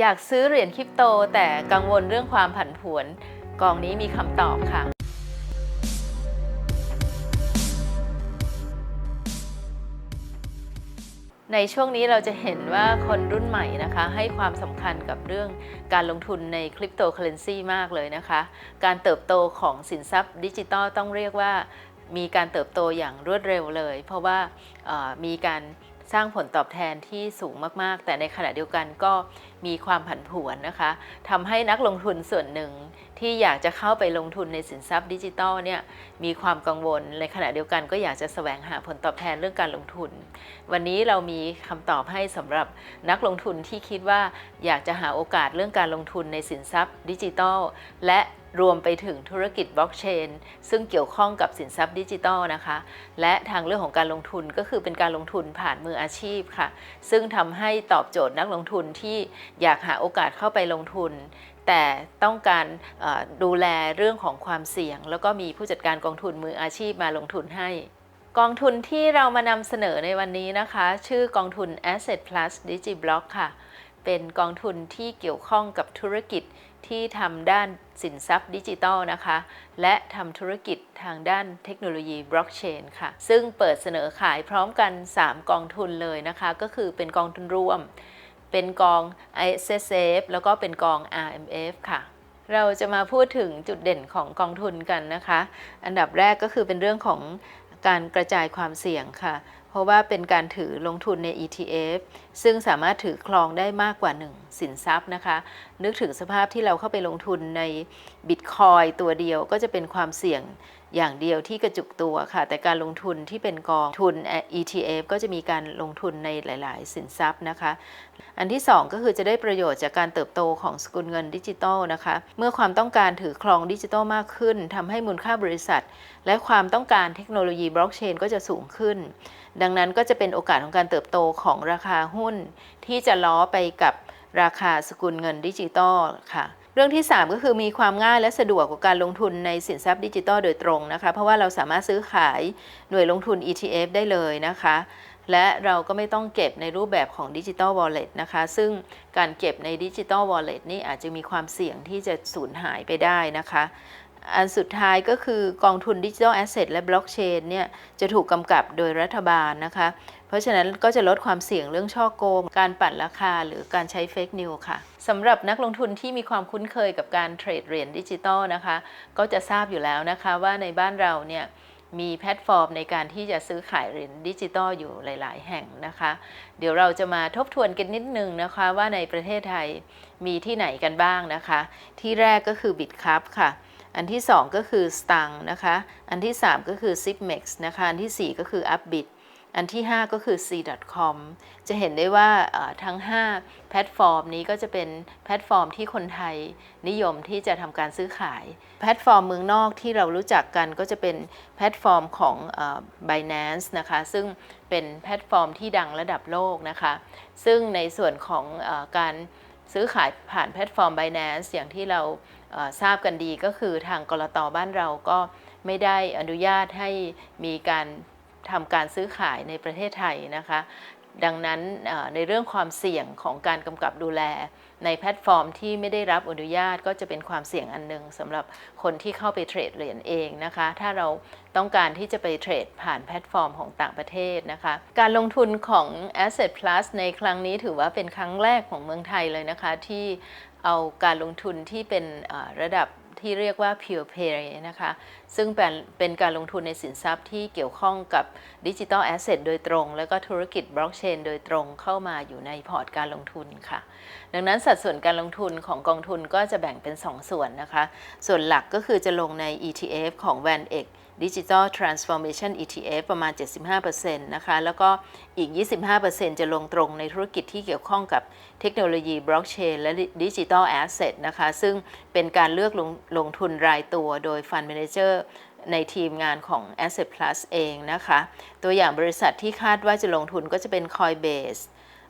อยากซื้อเหรียญคริปโต แต่กังวลเรื่องความผันผวน กองนี้มีคำตอบค่ะ ในช่วงนี้เราจะเห็นว่าคนรุ่นใหม่นะคะ ให้ความสำคัญกับเรื่องการลงทุนในคริปโตเคอเรนซีมากเลยนะคะ การเติบโตของสินทรัพย์ดิจิตอลต้องเรียกว่ามีการเติบโตอย่างรวดเร็วเลย เพราะว่ามีการสร้างผลตอบแทนที่สูงมาก ๆ แต่ในขณะเดียวกันก็ มีความผันผวนนะคะทำให้นักลงทุนส่วนหนึ่งที่อยากจะเข้าไปลงทุนในสินทรัพย์ดิจิตอลเนี่ยมีความกังวลในขณะเดียวกันก็อยากจะแสวงหาผลตอบแทนเรื่องการลงทุน วันนี้เรามีคำตอบให้สำหรับนักลงทุนที่คิดว่าอยากจะหาโอกาสเรื่องการลงทุนในสินทรัพย์ดิจิทัลและรวมไปถึงธุรกิจบล็อกเชนซึ่งเกี่ยวข้องกับสินทรัพย์ดิจิทัลนะคะ และทางเรื่องของการลงทุนก็คือเป็นการลงทุนผ่านมืออาชีพค่ะ ซึ่งทำให้ตอบโจทย์นักลงทุนที่อยากหาโอกาสเข้าไปลงทุน แต่ต้องการดูแลเรื่องของความเสี่ยง แล้วก็มีผู้จัดการกองทุนมืออาชีพมาลงทุนให้ กองทุนที่เรามานำเสนอในวันนี้นะคะ ชื่อกองทุน Asset Plus DigiBlock ค่ะ เป็นกองทุนที่เกี่ยวข้องกับธุรกิจที่ทำด้านสินทรัพย์ดิจิทัลนะคะ และทำธุรกิจทางด้านเทคโนโลยีบล็อกเชนค่ะ ซึ่งเปิดเสนอขายพร้อมกัน 3 กองทุนเลยนะคะ ก็คือเป็นกองทุนรวม เป็นกอง i s s f แล้วก็เป็นกอง RMF ค่ะ เราจะมาพูดถึงจุดเด่นของกองทุนกันนะคะ อันดับแรกก็คือเป็นเรื่องของการกระจายความเสี่ยงค่ะ เพราะว่าเป็นการถือลงทุนใน ETF ซึ่งสามารถถือครองได้มากกว่า 1 สินทรัพย์นะคะ นึกถึงสภาพที่เราเข้าไปลงทุนในบิตคอยตัวเดียวก็จะเป็นความเสี่ยง อย่างเดียวที่กระจุกตัวค่ะ แต่การลงทุนที่เป็นกองทุน ETF ก็จะมีการลงทุนในหลาย ๆ สินทรัพย์นะคะ อันที่ 2 ก็คือจะได้ประโยชน์จากการเติบโตของสกุลเงินดิจิตอลนะคะ เมื่อความต้องการถือครองดิจิตอลมากขึ้นทำให้มูลค่าบริษัท และความต้องการเทคโนโลยีบล็อกเชนก็จะสูงขึ้น ดังนั้นก็จะเป็นโอกาสของการเติบโตของราคาหุ้น ที่จะล้อไปกับราคาสกุลเงินดิจิตอลค่ะ เรื่องที่ 3 ก็คือมีความง่ายและสะดวกกว่าการลงทุนในสินทรัพย์ดิจิตอลโดยตรงนะคะ เพราะว่าเราสามารถซื้อขายหน่วยลงทุน ETF ได้เลยนะคะ และเราก็ไม่ต้องเก็บในรูปแบบของดิจิ t a ลวอลเล็ตนะคะ ซึ่งการเก็บในดิจิ t a ลวอลเล็ตนี่อาจจะมีความเสี่ยงที่จะสูญหายไปได้นะคะอันสุดท้ายก็คือกองทุนดิจิทัลแอสเซทและบล็อกเชนเนี่ยจะถูกกำกับโดยรัฐบาลนะคะ เพราะฉะนั้นก็จะลดความเสี่ยงเรื่องช่อโกง การปั่นราคาหรือการใช้เฟกนิวค่ะสำหรับนักลงทุนที่มีความคุ้นเคยกับการเทรดเหรียญดิจิตอลนะคะ ก็จะทราบอยู่แล้วนะคะว่าในบ้านเราเนี่ยมีแพลตฟอร์มในการที่จะซื้อขายเหรียญดิจิตอลอยู่หลาย ๆ แห่งนะคะ เดี๋ยวเราจะมาทบทวนกันนิดนึงนะคะว่าในประเทศไทยมีที่ไหนกันบ้างนะคะ ที่แรกก็คือ BitCup ค่ะ อันที่ 2 ก็คือ Stang นะคะ อันที่ 3 ก็คือ Zipmex นะคะ อันทีสี่ 4 ก็คือ Upbit อันที่ 5 ก็คือ c.com จะเห็นได้ว่าทั้ง 5 แพลตฟอร์มนี้ก็จะเป็นแพลตฟอร์มที่คนไทยนิยมที่จะทำการซื้อขาย แพลตฟอร์มเมืองนอกที่เรารู้จักกันก็จะเป็นแพลตฟอร์มของ Binance นะคะ ซึ่งเป็นแพลตฟอร์มที่ดังระดับโลกนะคะ ซึ่งในส่วนของอการซื้อขายผ่านแพลตฟอร์ม Binance อย่างที่เราทราบกันดีก็คือทางกรตบ้านเราก็ไม่ได้อนุญาตให้มีการ ทำการซื้อขายในประเทศไทยนะคะ ดังนั้นในเรื่องความเสี่ยงของการกำกับดูแล ในแพลตฟอร์มที่ไม่ได้รับอนุญาตก็จะเป็นความเสี่ยงอันหนึ่งสำหรับคนที่เข้าไปเทรดเหรียญเองนะคะ ถ้าเราต้องการที่จะไปเทรดผ่านแพลตฟอร์มของต่างประเทศนะคะ การลงทุนของ Asset Plus ในครั้งนี้ถือว่าเป็นครั้งแรกของเมืองไทยเลยนะคะที่เอาการลงทุนที่เป็นระดับ ที่เรียกว่า pure play นะคะ ซึ่งเป็นเป็นการลงทุนในสินทรัพย์ที่เกี่ยวข้องกับดิจิทัลแอสเซทโดยตรง แล้วก็ธุรกิจบล็อกเชนโดยตรงเข้ามาอยู่ในพอร์ตการลงทุนค่ะ ดังนั้นสัดส่วนการลงทุนของกองทุนก็จะแบ่งเป็น 2 ส่วนนะคะ ส่วนหลักก็คือจะลงใน ETF ของ VanEck Digital Transformation ETF ประมาณ 75%นะคะ แล้วก็อีก 25%จะลงตรงในธุรกิจที่เกี่ยวข้องกับเทคโนโลยีบล็อกเชนและดิจิ t a ลแอสเซทนะคะ ซึ่งเป็นการเลือกลงลงทุนรายตัวโดย Fund Manager ในทีมงานของ Asset Plus เองนะคะ ตัวอย่างบริษัทที่คาดว่าจะลงทุนก็จะเป็น Coinbase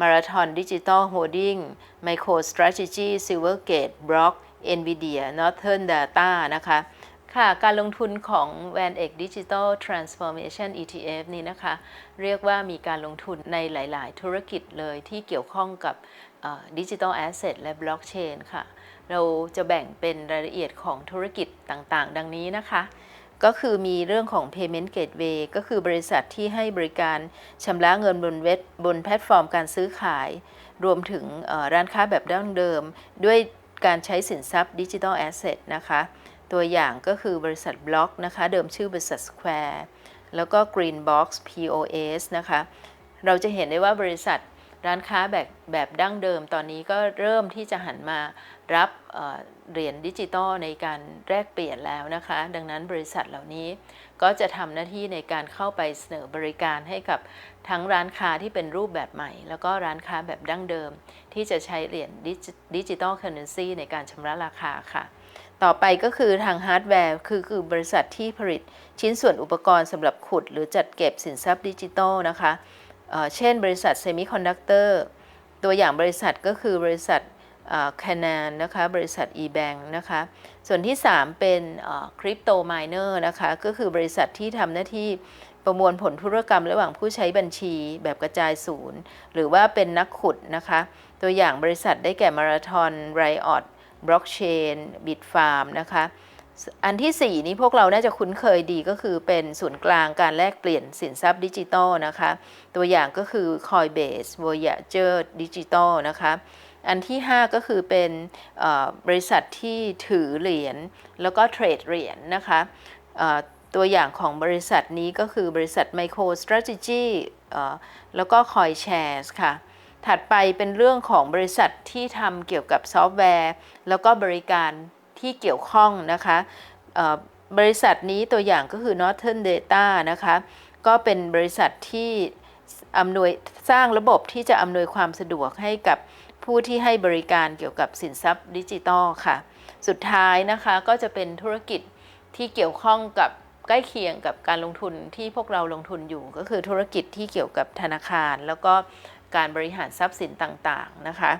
Marathon Digital Holding MicroStrategy Silvergate Block Nvidia Northern Data นะคะ ค่ะ การลงทุนของ VanEck Digital Transformation ETF นี้นะคะ เรียกว่ามีการลงทุนในหลาย ๆ ธุรกิจเลยที่เกี่ยวข้องกับดิจิทัลแอสเซทและบล็อกเชนค่ะ เราจะแบ่งเป็นรายละเอียดของธุรกิจต่าง ๆ ดังนี้นะคะ ก็คือมีเรื่องของ Payment Gateway ก็คือบริษัทที่ให้บริการชำระเงินบนเว็บบนแพลตฟอร์มการซื้อขาย รวมถึงร้านค้าแบบดั้งเดิม ด้วยการใช้สินทรัพย์ดิจิทัลแอสเซทนะคะ ตัวอย่างก็คือบริษัทบล็อกนะคะ เดิมชื่อบริษัท Square แล้วก็ Greenbox POS นะคะ เราจะเห็นได้ว่าบริษัทร้านค้าแบบแบบดั้งเดิมตอนนี้ก็เริ่มที่จะหันมารับเเหรียญดิจิตอลในการแลกเปลี่ยนแล้วนะคะ ดังนั้นบริษัทเหล่านี้ก็จะทำหน้าที่ในการเข้าไปเสนอบริการให้กับทั้งร้านค้าที่เป็นรูปแบบใหม่ แล้วก็ร้านค้าแบบดั้งเดิม ที่จะใช้เหรียญดิจิตอลเคอร์เรนซีในการชำระราคาค่ะ ต่อไปก็คือทางฮาร์ดแวร์คือคือบริษัทที่ผลิตชิ้นส่วนอุปกรณ์สำหรับขุด หรือจัดเก็บสินทรัพย์ดิจิทัลนะคะเเช่นบริษัทเซมิคอนดักเตอร์ตัวอย่างบริษัทก็คือบริษัทแคนานนะคะบริษัท eBank นะคะส่วนที่ 3 เป็นคริปโตไมเนอร์นะคะก็คือบริษัทที่ทำหน้าที่ประมวลผลธุรกรรมระหว่างผู้ใช้บัญชีแบบกระจายศูนย์ หรือว่าเป็นนักขุดนะคะ ตัวอย่างบริษัทได้แก่มาราธอนไรออด บล็อกเชนบิตฟาร์มนะคะ อันที่ 4 นี้พวกเราน่าจะคุ้นเคยดีก็คือเป็นศูนย์กลางการแลกเปลี่ยนสินทรัพย์ดิจิตอลนะคะ ตัวอย่างก็คือ Coinbase Voyager Digital นะคะอันที่ 5 ก็คือเป็นบริษัทที่ถือเหรียญแล้วก็เทรดเหรียญนะคะตัวอย่างของบริษัทนี้ก็คือบริษัท Micro Strategy แล้วก็ CoinShares ค่ะ ถัดไปเป็นเรื่องของบริษัทที่ทำเกี่ยวกับซอฟต์แวร์ แล้วก็บริการที่เกี่ยวข้องนะคะบริษัทนี้ตัวอย่างก็คือ Northern Data นะคะ ก็เป็นบริษัทที่อำนวยสร้างระบบที่จะอำนวยความสะดวกให้กับผู้ที่ให้บริการเกี่ยวกับสินทรัพย์ดิจิทัลค่ะ สุดท้ายนะคะก็จะเป็นธุรกิจที่เกี่ยวข้องกับใกล้เคียงกับการลงทุนที่พวกเราลงทุนอยู่ ก็คือธุรกิจที่เกี่ยวกับธนาคาร แล้วก็ การบริหารทรัพย์สินต่างๆนะคะ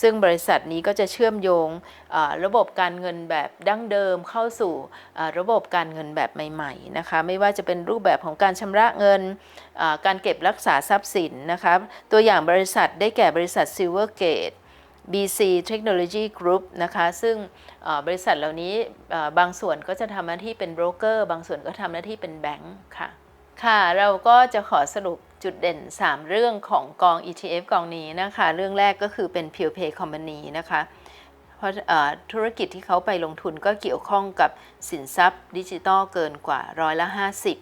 ซึ่งบริษัทนี้ก็จะเชื่อมโยงระบบการเงินแบบดั้งเดิมเข้าสู่ระบบการเงินแบบใหม่ๆนะคะไม่ว่าจะเป็นรูปแบบของการชำระเงินการเก็บรักษาทรัพย์สินนะคะตัวอย่างบริษัทได้แก่บริษัท Silvergate BC Technology Group นะคะซึ่งบริษัทเหล่านี้บางส่วนก็จะทำหน้าที่เป็นโบรกเกอร์บางส่วนก็ทำหน้าที่เป็นแบงค์ค่ะค่ะ เราก็จะขอสรุป จุดเด่น 3 เรื่องของกอง ETF กองนี้นะคะ เรื่องแรกก็คือเป็น Pure Play Company นะคะ เพราะธุรกิจที่เขาไปลงทุนก็เกี่ยวข้องกับสินทรัพย์ดิจิทัลเกินกว่าร้อยละ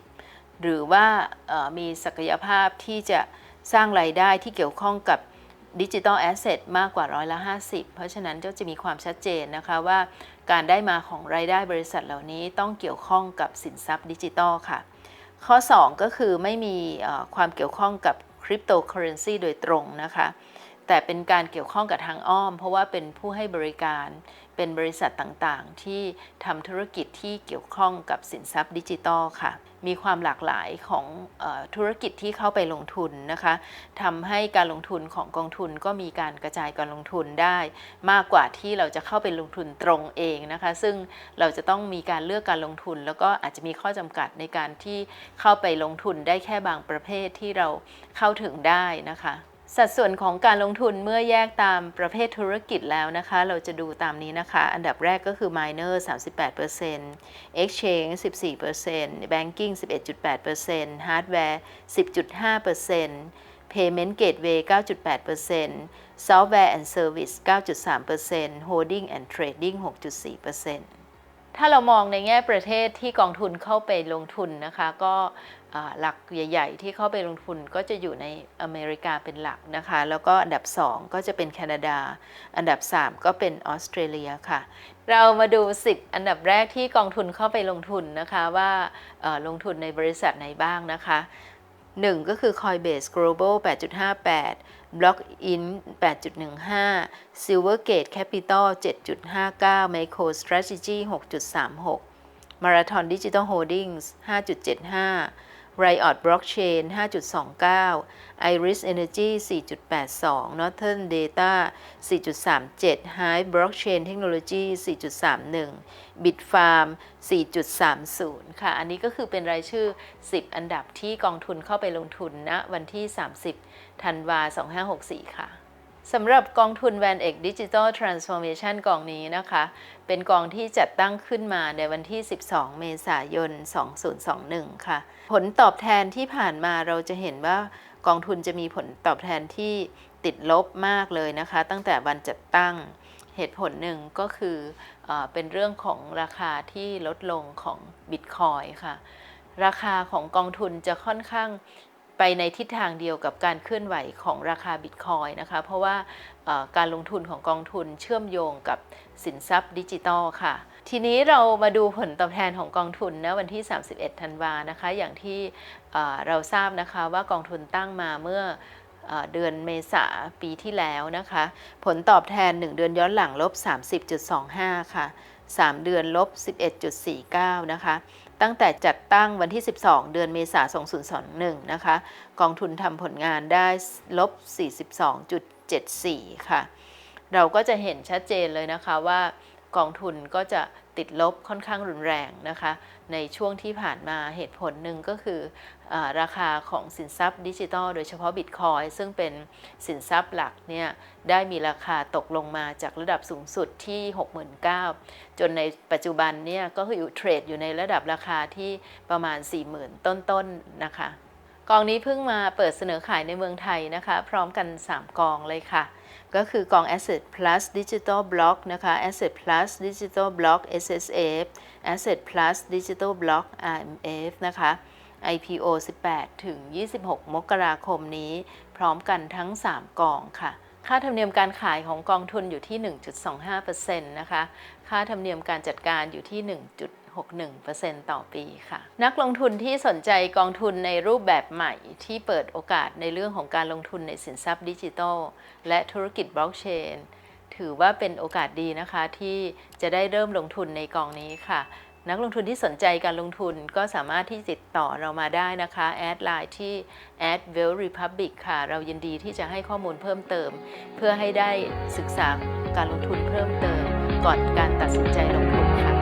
50 หรือว่ามีศักยภาพที่จะสร้างรายได้ที่เกี่ยวข้องกับดิจิทัลแอสเซทมากกว่าร้อยละ50 เพราะฉะนั้นก็จะมีความชัดเจนนะคะว่าการได้มาของรายได้บริษัทเหล่านี้ต้องเกี่ยวข้องกับสินทรัพย์ดิจิทัลค่ะ ข้อ 2 ก็คือไม่มีความเกี่ยวข้องกับคริปโตเคอเรนซีโดยตรงนะคะแต่เป็นการเกี่ยวข้องกับทางอ้อม เพราะว่าเป็นผู้ให้บริการ เป็นบริษัทต่างๆ ที่ทำธุรกิจที่เกี่ยวข้องกับสินทรัพย์ดิจิทัลค่ะ มีความหลากหลายของอธุรกิจที่เข้าไปลงทุนนะคะทำให้การลงทุนของกองทุนก็มีการกระจายการลงทุนได้ มากกว่าที่เราจะเข้าไปลงทุนตรงเองนะคะ ซึ่งเราจะต้องมีการเลือกการลงทุน แล้วก็อาจจะมีข้อจำกัดในการที่เข้าไปลงทุนได้แค่บางประเภทที่เราเข้าถึงได้นะคะ สัดส่วนของการลงทุนเมื่อแยกตามประเภทธุรกิจแล้วนะคะ เราจะดูตามนี้นะคะ อันดับแรกก็คือ miner 38% exchange 14% banking 11.8% hardware 10.5% payment gateway 9.8% software and service 9.3% holding and trading 6.4% ถ้าเรามองในแง่ประเทศที่กองทุนเข้าไปลงทุนนะคะ ก็หลักใหญ่ ๆ ที่เข้าไปลงทุนก็จะอยู่ในอเมริกาเป็นหลักนะคะ แล้วก็อันดับ 2 ก็จะเป็นแคนาดา อันดับ 3 ก็เป็นออสเตรเลียค่ะ เรามาดู 10 อันดับแรกที่กองทุนเข้าไปลงทุนนะคะว่าลงทุนในบริษัทไหนบ้างนะคะ 1 ก็คือ Coinbase Global 8.58 Block.in 8.15 Silvergate Capital 7.59 MicroStrategy 6.36 Marathon Digital Holdings 5.75 Riot Blockchain 5.29 Iris Energy 4.82 Northern Data 4.37 Hive Blockchain Technology 4.31 Bitfarm 4.30 ค่ะ อันนี้ก็คือเป็นรายชื่อ 10 อันดับที่กองทุนเข้าไปลงทุนณวันที่ 30 ธันวา 2564 ค่ะ สำหรับกองทุน Van Eck Digital Transformation กองนี้นะคะ เป็นกองที่จัดตั้งขึ้นมาในวันที่ 12 เมษายน 2021 ค่ะ ผลตอบแทนที่ผ่านมาเราจะเห็นว่ากองทุนจะมีผลตอบแทนที่ติดลบมากเลยนะคะ ตั้งแต่วันจัดตั้งเหตุผลหนึ่งก็คือเออเป็นเรื่องของราคาที่ลดลงของบิตคอยค่ะ ราคาของกองทุนจะค่อนข้าง ไปในทิศทางเดียวกับการเคลื่อนไหวของราคาบิตคอยนะคะ เพราะว่าการลงทุนของกองทุนเชื่อมโยงกับสินทรัพย์ดิจิตอลค่ะ ทีนี้เรามาดูผลตอบแทนของกองทุนนะวันที่ 31 ธันวานะคะ อย่างที่เราทราบนะคะว่ากองทุนตั้งมาเมื่อเอ่อเดือนเมษาปีที่แล้วนะคะ ผลตอบแทน 1 เดือนย้อนหลังลบ 30.25 ค่ะ 3 เดือนลบ 11.49 นะคะ ตั้งแต่จัดตั้งวันที่ 12 เดือนเมษายน 2021 นะคะ กองทุนทำผลงานได้ลบ 42.74 ค่ะ เราก็จะเห็นชัดเจนเลยนะคะว่ากองทุนก็จะ ติดลบค่อนข้างรุนแรงนะคะ ในช่วงที่ผ่านมาเหตุผลหนึ่งก็คืออราคาของสินทรัพย์ดิจิทัลโดยเฉพาะบิตคอยซึ่งเป็นสินทรัพย์หลักเนี่ยได้มีราคาตกลงมาจากระดับสูงสุดที่ 69,000 จนในปัจจุบันเนี่ยก็คืออยู่เทรดอยู่ในระดับราคาที่ประมาณ 40,000 ต้นๆนนะคะ กองนี้เพิ่งมาเปิดเสนอขายในเมืองไทยนะคะ พร้อมกัน 3 กองเลยค่ะ ก็คือกอง Asset Plus Digital Block นะคะ Asset Plus Digital Block SSF Asset Plus Digital Block RMF นะคะ IPO 18 ถึง 26 มกราคมนี้ พร้อมกันทั้ง 3 กองค่ะ ค่าธรรมเนียมการขายของกองทุนอยู่ที่ 1.25%นะคะ ค่าธรรมเนียมการจัดการอยู่ที่ 1.61%ต่อปีค่ะ นักลงทุนที่สนใจกองทุนในรูปแบบใหม่ที่เปิดโอกาสในเรื่องของการลงทุนในสินทรัพย์ดิจิทัล และธุรกิจบล็อกเชนถือว่าเป็นโอกาสดีนะคะที่จะได้เริ่มลงทุนในกองนี้ค่ะ นักลงทุนที่สนใจการลงทุนก็สามารถที่ติดต่อเรามาได้นะคะแอดไลน์ที่ a d w e l l Republic ค่ะ เรายินดีที่จะให้ข้อมูลเพิ่มเติม เพื่อให้ได้ศึกษาการลงทุนเพิ่มเติม ก่อนการตัดสินใจลงทุนค่ะ